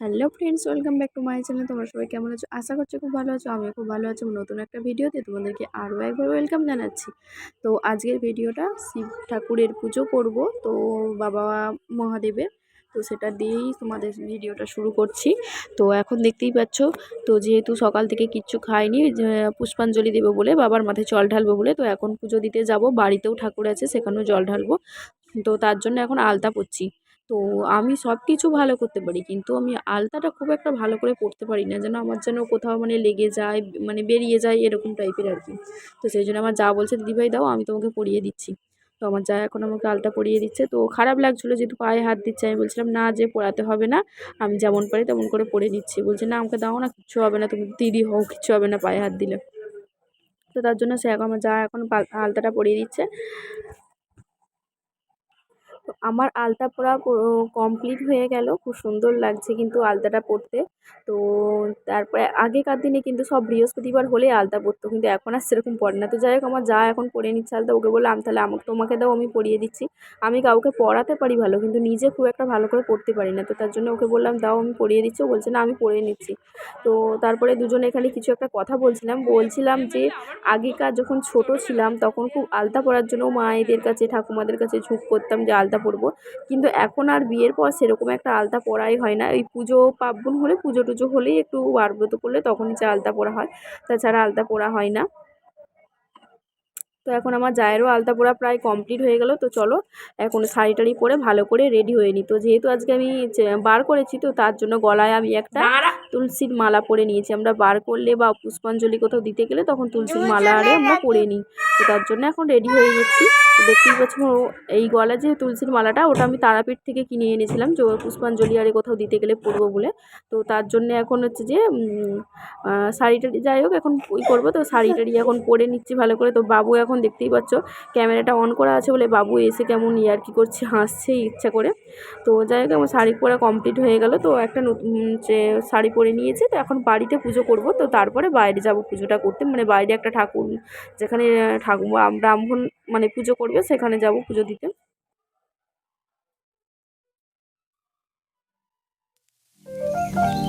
Hello friends, welcome back to my channel. তোমরা সবাই কেমন আছো? আশা করছি খুব ভালো আছো, আমিও খুব ভালো আছি। নতুন একটা ভিডিওতে তোমাদেরকে আরও একবার ওয়েলকাম জানাচ্ছি। তো আজকের ভিডিওটা শিব ঠাকুরের পুজো করব, তো বাবা মহাদেবের। তো সেটা দিয়েই তোমাদের ভিডিওটা শুরু করছি। তো এখন দেখতেই পাচ্ছ, তো যেহেতু সকাল থেকে কিচ্ছু খাইনি পুষ্পাঞ্জলি দেবো বলে বাবার মাথায় জল ঢালবো বলে, তো এখন পুজো দিতে যাব। বাড়িতেও ঠাকুর আছে, সেখানেও জল ঢালবো। তো তার জন্য এখন আলতা পড়ছি তো আমি সব কিছু ভালো করতে পারি। কিন্তু আমি আলতাটা খুব একটা ভালো করে পরতে পারি না। যেন আমার যেন কোথাও মানে লেগে যায় মানে বেরিয়ে যায় এরকম টাইপের আর কি তো সেই জন্য আমার যা বলছে, দিদিভাই দাও, আমি তোমাকে পরিয়ে দিচ্ছি। তো আমার যা এখন আমাকে আলতা পরিয়ে দিচ্ছে। তো খারাপ লাগছিল যেহেতু পায়ে হাত দিচ্ছে। আমি বলছিলাম, না যে পড়াতে হবে না। আমি যেমন পারি তেমন করে পরে দিচ্ছি বলছে, না, আমাকে দাও না, কিচ্ছু হবে না। তুমি দিদি হও, কিচ্ছু হবে না পায়ে হাত দিলে। তো তার জন্য সে এখন আমার যা এখন আলতাটা পরিয়ে দিচ্ছে। তো আমার আলতা পরা কমপ্লিট হয়ে গেল। খুব সুন্দর লাগছে কিন্তু আলতাটা পরতে। তো তারপরে আগেকার দিনে কিন্তু সব বৃহস্পতিবার হলে আলতা পরতো, কিন্তু এখন আর সেরকম পড়ে না। তো যাই হোক, আমার যা এখন পরে নিচ্ছে আলতা, ওকে বললাম তাহলে আমাকে, তোমাকে দাও, আমি পরিয়ে দিচ্ছি। আমি কাউকে পড়াতে পারি ভালো, কিন্তু নিজে খুব একটা ভালো করে পড়তে পারি না। তো তার জন্য ওকে বললাম, দাও, আমি পরিয়ে দিচ্ছি। ও বলছে, না, আমি পড়িয়ে নিচ্ছি। তো তারপরে দুজনে এখানে কিছু একটা কথা বলছিলাম। বলছিলাম যে, আগেকার যখন ছোট ছিলাম, তখন খুব আলতা পরার জন্য মায়েদের কাছে, ঠাকুমাদের কাছে ঝুঁক করতাম যে, আলতা পরবো। কিন্তু এখন আর বিয়ের পর সেরকম একটা আলতা পরাই হয় না। ওই পুজো পার্বণ হলে পুজো টুজো হলেই একটু বারব্রত করলে তখনই যে আলতা পরা হয়। তাছাড়া আলতা পরা হয় না। তো এখন আমার জায়েরও আলতা পরা প্রায় কমপ্লিট হয়ে গেল। তো চলো, এখন শাড়ি টাড়ি পরে ভালো করে রেডি হয়ে নি। তো যেহেতু আজকে আমি বার করেছি, তো তার জন্য গলায় আমি একটা তুলসীর মালা পরে নিয়েছি। আমরা বার করলে বা পুষ্পাঞ্জলি কোথাও দিতে গেলে তখন তুলসীর মালা আরে আমরা পরে নিই। তো তার জন্য এখন রেডি হয়ে গেছি। দেখতেই পাচ্ছ এই গলা যে তুলসীর মালাটা, ওটা আমি তারাপীঠ থেকে কিনে এনেছিলাম। যে পুষ্পাঞ্জলি আরে কোথাও দিতে গেলে পরবো বলে। তো তার জন্য এখন হচ্ছে যে শাড়িটা যাই হোক, এখন ওই করব। তো শাড়ি টাড়ি এখন পরে নিচ্ছি ভালো করে। তো বাবু এখন দেখতেই পাচ্ছ, ক্যামেরাটা অন করা আছে বলে বাবু এসে কেমন ইয়ার কি করছে, হাসছে, ইচ্ছা করে। তো যাই হোক, আমার শাড়ি পরা কমপ্লিট হয়ে গেল। তো একটা নতুন যে শাড়ি পরে নিয়েছে, তো এখন বাড়িতে পুজো করব। তো তারপরে বাইরে যাব পুজোটা করতে। মানে বাইরে একটা ঠাকুর, যেখানে ঠাকুর ব্রাহ্মণ মানে পুজো করবে, সেখানে যাব পুজো দিতে। তো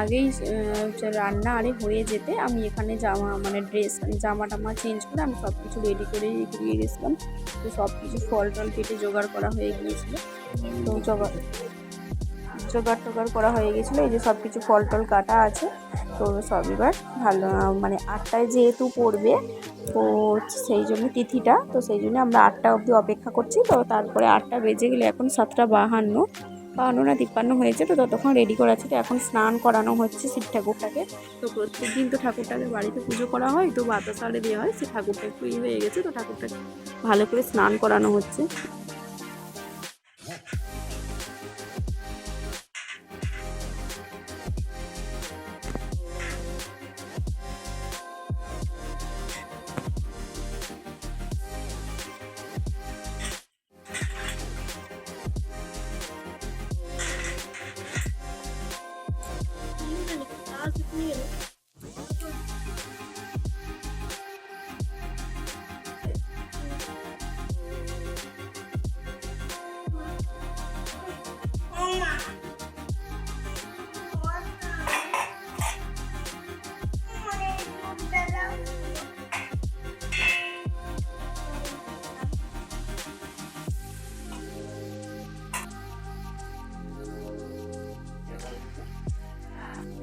আগেই রান্না আরে হয়ে যেতে, আমি এখানে জামা মানে ড্রেস মানে জামা টামা চেঞ্জ করে আমি সব কিছু রেডি করে দিয়ে গেছিলাম। তো সব কিছু ফল টল কেটে জোগাড় করা হয়ে গিয়েছিল। তো জোগাড় জোগাড় টোগাড় করা হয়ে গেছিল এই যে সব কিছু ফল টল কাটা আছে, তো সব এবার ভালো মানে আটটায় যেহেতু পড়বে, তো সেই জন্য তিথিটা, তো সেই জন্য আমরা আটটা অবধি অপেক্ষা করছি। তো তারপরে আটটা বেজে গেলে এখন সাতটা বাহান্ন। বাহান্ন না তিপ্পান্ন হয়েছে, তো ততক্ষণ রেডি করা আছে। তো এখন স্নান করানো হচ্ছে শিব ঠাকুরটাকে। তো প্রত্যেক দিন তো ঠাকুরটাকে বাড়িতে পুজো করা হয়, তো বাতাসালে দেওয়া হয়। সে ঠাকুরটা একটু ইয়ে হয়ে গেছে, তো ঠাকুরটাকে ভালো করে স্নান করানো হচ্ছে।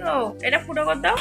No, ¿era puro gotado?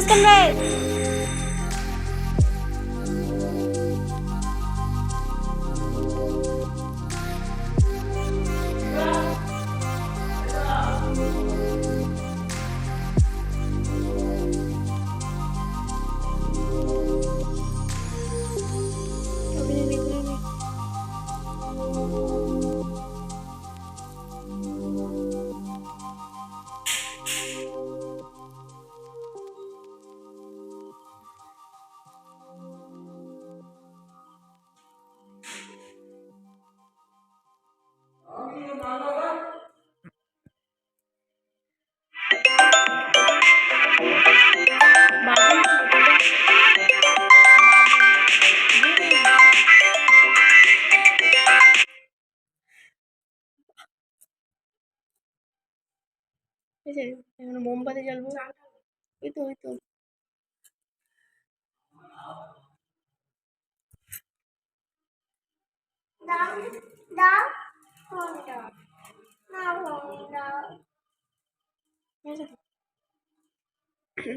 ওখানে মুখ ঘোরাচ্ছিস কেন রে ঠিক আছে এখন মোমবাতি জ্বালবো। ওই তো ওই তো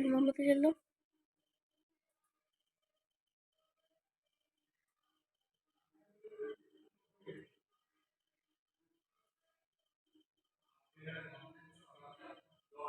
মোমবাতি দাও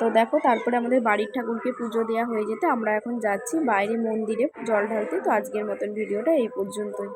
তো দেখো, তারপরে আমাদের বাড়ির ঠাকুরকে পুজো দেওয়া হয়ে যেতে, আমরা এখন যাচ্ছি বাইরে মন্দিরে জল ঢালতে। তো আজকের মতন ভিডিওটা এই পর্যন্তই।